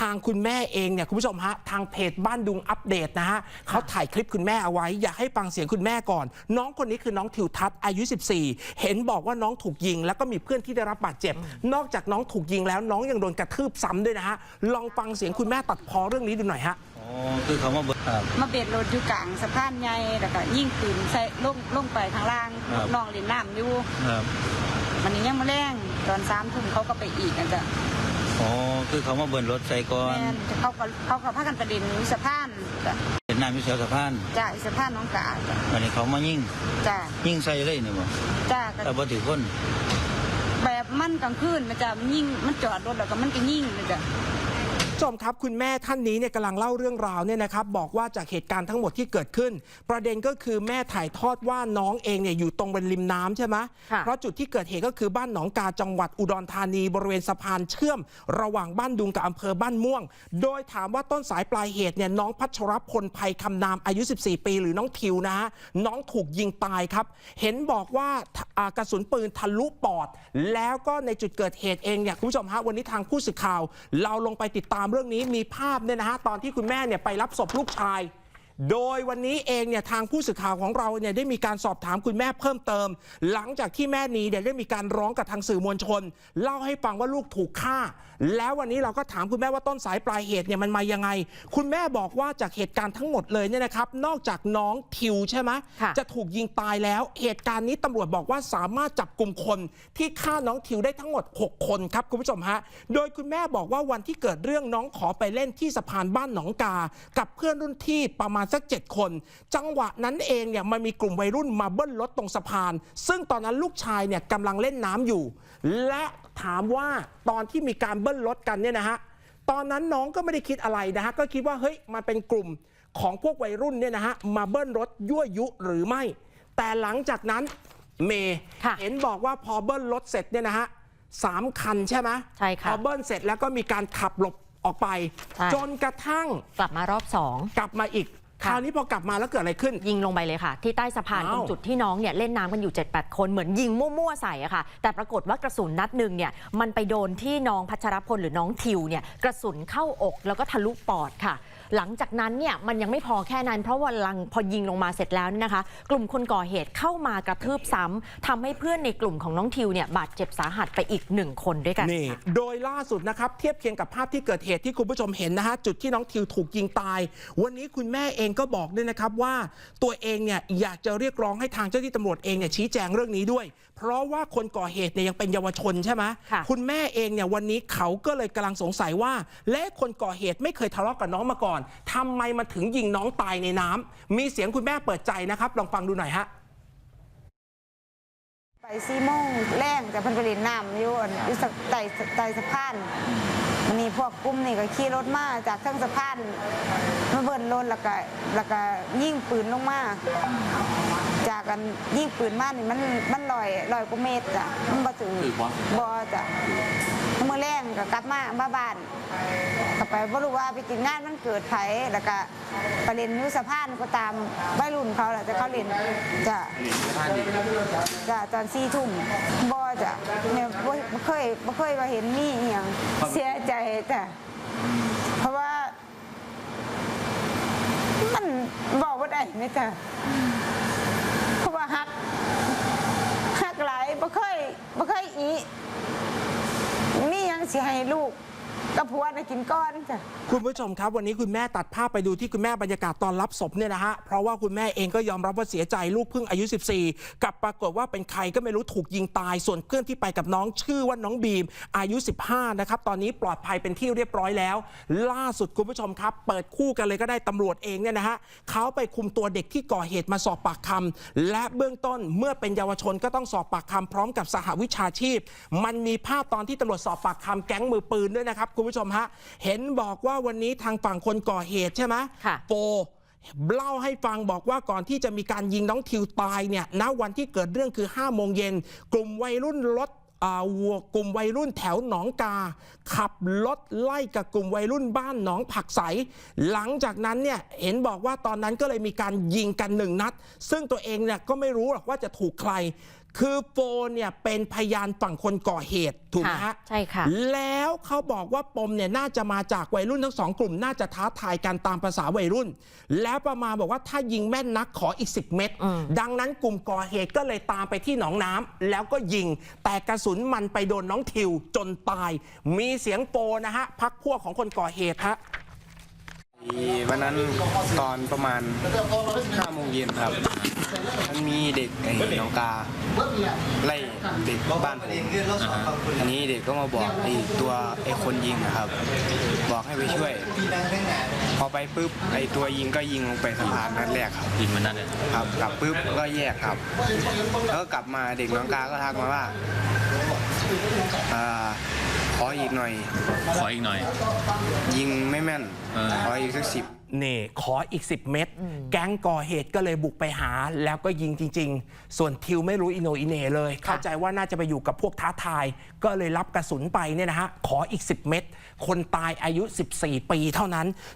ทางคุณแม่เองเนี่ยคุณผู้ชมฮะทางเพจบ้านดุงอัปเดตนะฮะเขาถ่ายคลิปคุณแม่เอาไว้อยากให้ฟังเสียงคุณแม่ก่อน น้องคนนี้คือน้องทิวทัศน์อายุ 14 เห็นบอกว่าน้องถูกยิง แล้วก็มีเพื่อนที่ได้รับบาดเจ็บ นอกจากน้องถูกยิงแล้วน้องยังโดนกระทืบซ้ำด้วยนะฮะลองฟังเสียงคุณแม่ตัดพอเรื่องนี้ดูหน่อยฮะอ๋อคือเขามาเบิดครับ มาเบ็ดรถอยู่กลางสะพานใหญ่แล้วก็ยิงปืนใส่ลงลงไปข้างล่างครับ น้องเล่นน้ำอยู่ครับ มันนี้ยังมาแรงตอนสามทุ่มเขาก็ไปอีกนะจ๊ะ อ๋อคือเขามาเบิดรถใส่ก่อนแม่นเขาก็เขาก็พากันประเด็นอยู่สะพานจ้ะเห็นน้ำอยู่แถวสะพานจ้ะอีสะพานน้องกาจ้ะวันนี้เขามายิงจ้ะยิงใส่เลยนี่บ่จ้ะก็แต่บ่ถือคนแบบมันกลางคืนนะจ๊ะมันยิงมันจอดรถแล้วก็มันก็ยิงนะจ๊ะผู้ ชมครับคุณแม่ท่านนี้เนี่ยกำลังเล่าเรื่องราวเนี่ยนะครับบอกว่าจากเหตุการณ์ทั้งหมดที่เกิดขึ้น ประเด็นก็คือแม่ถ่ายทอดว่าน้องเองเนี่ยอยู่ตรงบนริมน้ำใช่ไหมค่ะ เพราะจุดที่เกิดเหตุก็คือบ้านหนองกาจังหวัดอุดรธานี บริเวณสะพานเชื่อม ระหว่างบ้านดุงกับอำเภอบ้านม่วง โดยถามว่าต้นสายปลายเหตุเนี่ยน้องพัชรพลภัยคำนามอายุ 14 ปี หรือน้องทิวนะฮะน้องถูกยิงตายครับ เห็นบอกว่าอ่ากระสุนปืนทะลุปอด แล้วก็ในจุดเกิดเหตุเองเนี่ยคุณผู้ชมฮะวันนี้ทางผู้สื่อข่าว เราลงไปติดตามเรื่องนี้มีภาพเนี่ยนะฮะตอนที่คุณแม่เนี่ยไปรับศพลูกชาย โดยวันนี้เองเนี่ยทางผู้สื่อข่าวของเราเนี่ยได้มีการสอบถามคุณแม่เพิ่มเติม หลังจากที่แม่นีเนี่ยได้มีการร้องกับทางสื่อมวลชน เล่าให้ฟังว่าลูกถูกฆ่า แล้ววันนี้เราก็ถามคุณแม่ว่าต้นสายปลายเหตุเนี่ยมันมายังไง คุณแม่บอกว่าจากเหตุการณ์ทั้งหมดเลยเนี่ยนะครับ นอกจากน้องทิวใช่ไหมะจะถูกยิงตายแล้ว เหตุการณ์นี้ตำรวจบอกว่าสามารถจับกลุ่มคนที่ฆ่าน้องทิวได้ทั้งหมด 6 คนครับคุณผู้ชมฮะโดยคุณแม่บอกว่าวันที่เกิดเรื่องน้องขอไปเล่นที่สะพานบ้านหนองกา กับเพื่อนรุ่นที่ประมาณสัก7คน จังหวะนั้นเองเนี่ยมันมีกลุ่มวัยรุ่นมาเบิ้ลรถตรงสะพาน ซึ่งตอนนั้นลูกชายเนี่ยกำลังเล่นน้ำอยู่ และถามว่าตอนที่มีการเบิ้ลรถกันเนี่ยนะฮะตอนนั้นน้องก็ไม่ได้คิดอะไรนะฮะก็คิดว่าเฮ้ยมันเป็นกลุ่มของพวกวัยรุ่นเนี่ยนะฮะมาเบิ้ลรถยั่วยุหรือไม่ แต่หลังจากนั้นเมย์ค่ะเห็นบอกว่าพอเบิ้ลรถเสร็จเนี่ยนะฮะสามคันใช่ไหมใช่ค่ะพอเบิ้ลเสร็จแล้วก็มีการขับหลบออกไปใช่จนกระทั่งกลับมารอบสองกลับมาอีก คค่ะราวนี้พอกลับมาแล้วเกิดอะไรขึ้น ยิงลงไปเลยค่ะ ที่ใต้สะพานอ้าวตรงจุดที่น้องเนี่ยเล่นน้ำกันอยู่ 7-8 คนเหมือนยิงมั่วๆใส่อะค่ะ แต่ปรากฏว่ากระสุนนัดหนึ่งเนี่ยมันไปโดนที่น้องพัชรพลหรือน้องทิวเนี่ยกระสุนเข้าอกแล้วก็ทะลุปอดค่ะ หลังจากนั้นเนี่ยมันยังไม่พอแค่นั้น เพราะว่าหลังพอยิงลงมาเสร็จแล้วเนี่ยนะคะ กลุ่มคนก่อเหตุเข้ามากระทืบซ้ำทำให้เพื่อนในกลุ่มของน้องทิวเนี่ยบาดเจ็บสาหัสไปอีกหนึ่งคนด้วยกันนี่ค่ะโดยล่าสุดนะครับเทียบเคียงกับภาพที่เกิดเหตุที่คุณผู้ชมเห็นนะฮะจุดที่น้องทิวถูกยิงตาย วันนี้คุณแม่เองก็บอกด้วยนะครับว่าตัวเองเนี่ยอยากจะเรียกร้องให้ทางเจ้าหน้าที่ตำรวจเองเนี่ยชี้แจงเรื่องนี้ด้วย เพราะว่าคนก่อเหตุเนี่ยยังเป็นเยาวชนใช่ไหมค่ะคุณแม่เองเนี่ยวันนี้เขาก็เลยกำลังสงสัยว่า และคนก่อเหตุไม่เคยทะเลาะกับน้องมาก่อนทำไมมาถึงยิงน้องตายในน้ำมีเสียงคุณแม่เปิดใจนะครับ ลองฟังดูหน่อยฮะไปซีโมงแรงแต่เพิ่นไปเล่นน้ำอยู่อันอยู่สักใต้ใต้สะพานมันนี่พวกกลุ่มนี่ก็ขี่รถมาจากทั้งสะพานมาเบิ้ลรถแล้วก็แล้วก็ยิงปืนลงมาจากกันยิงปืนมานี่มันมันลอยลอยกว่าเมตรจ้ะมันบ่ถึงบ่จ้ะ เมื่อแรงก็กลับมาบ้าบ้านกลับไปบ่รู้ว่าไปกินงานมันเกิดไผแล้วก็ไปเล่นอยู่สะพานก็ตามวัยรุ่นเขาแหละแต่เขาเล่นจะจะตอนสี่ทุ่มบ่จะเนี่ยบ่บ่เคยบ่เคยว่าเห็นมีอหย่างเสียใจจ้ะเพราะว่า มันบอกว่าได้ไหมจ้ะเพราะว่าฮักฮักหลายบ่เคยบ่เคยอีมี สิให้ลูก กับผัวน่ะกินก้อนจ้ะ คุณผู้ชมครับ วันนี้คุณแม่ตัดภาพไปดูที่คุณแม่บรรยากาศตอนรับศพเนี่ยนะฮะเพราะว่าคุณแม่เองก็ยอมรับว่าเสียใจลูกเพิ่งอายุ 14 กับปรากฏว่าเป็นใครก็ไม่รู้ถูกยิงตาย ส่วนเพื่อนที่ไปกับน้องชื่อว่าน้องบีม อายุ 15 นะครับ ตอนนี้ปลอดภัยเป็นที่เรียบร้อยแล้ว ล่าสุดคุณผู้ชมครับ เปิดคู่กันเลยก็ได้ตำรวจเองเนี่ยนะฮะเขาไปคุมตัวเด็กที่ก่อเหตุมาสอบปากคำและเบื้องต้นเมื่อเป็นเยาวชนก็ต้องสอบปากคำพร้อมกับสหวิชาชีพ มันมีภาพตอนที่ตำรวจสอบปากคำแก๊งมือปืนด้วยนะครับคุณผู้ชมฮะ เห็นบอกว่าวันนี้ทางฝั่งคนก่อเหตุใช่ไหมค่ะโปเล่าให้ฟังบอกว่าก่อนที่จะมีการยิงน้องทิวตายเนี่ยณวันที่เกิดเรื่องคือ5โมงเย็นกลุ่มวัยรุ่นรถอ่าวัวกลุ่มวัยรุ่นแถวหนองกา ขับรถไล่กับกลุ่มวัยรุ่นบ้านหนองผักใส หลังจากนั้นเนี่ยเห็นบอกว่าตอนนั้นก็เลยมีการยิงกันหนึ่งนัด ซึ่งตัวเองเนี่ยก็ไม่รู้หรอกว่าจะถูกใคร คือโฟนเนี่ยเป็นพยานฝั่งคนก่อเหตุถูกไหมค่ะฮะใช่ค่ะ แล้วเขาบอกว่าปมเนี่ยน่าจะมาจากวัยรุ่นทั้งสองกลุ่ม น่าจะท้าทายกันตามภาษาวัยรุ่น แล้วประมาณบอกว่าถ้ายิงแม่นนักขออีก 10 เม็ดอืมดังนั้นกลุ่มก่อเหตุก็เลยตามไปที่หนองน้ำแล้วก็ยิง แต่กระสุนมันไปโดนน้องทิวจนตาย มีเสียงโปนะฮะพักพวกของคนก่อเหตุฮะ วันนั้นตอนประมาณ5โมงเย็นครับ มันมีเด็กไอ้น้องกาไล่เด็กบ้านผมอันนี้เด็กก็มาบอกไอ้ตัวไอ้คนยิงนะครับ บอกให้ไปช่วย พอไปปุ๊บไอ้ตัวยิงก็ยิงลงไปสะพานนัดแรกครับยิงมันนั่นเลยครับกลับปุ๊บก็แยกครับ แล้วก็กลับมาเด็กน้องกาก็ทักมาว่าอ่า ขออีกหน่อย ขออีกหน่อย ยิงไม่แม่น เออ ขออีกสักสิบ นี่ขออีก 10 เม็ดแก๊งก่อเหตุก็เลยบุกไปหา แล้วก็ยิงจริง ๆ ส่วนทิวไม่รู้อิโหนอิเหนเลย เข้าใจว่าน่าจะไปอยู่กับพวกท้าทาย ก็เลยรับกระสุนไปเนี่ยนะฮะ ขออีก 10 เม็ดคนตายอายุ 14 ปีเท่านั้น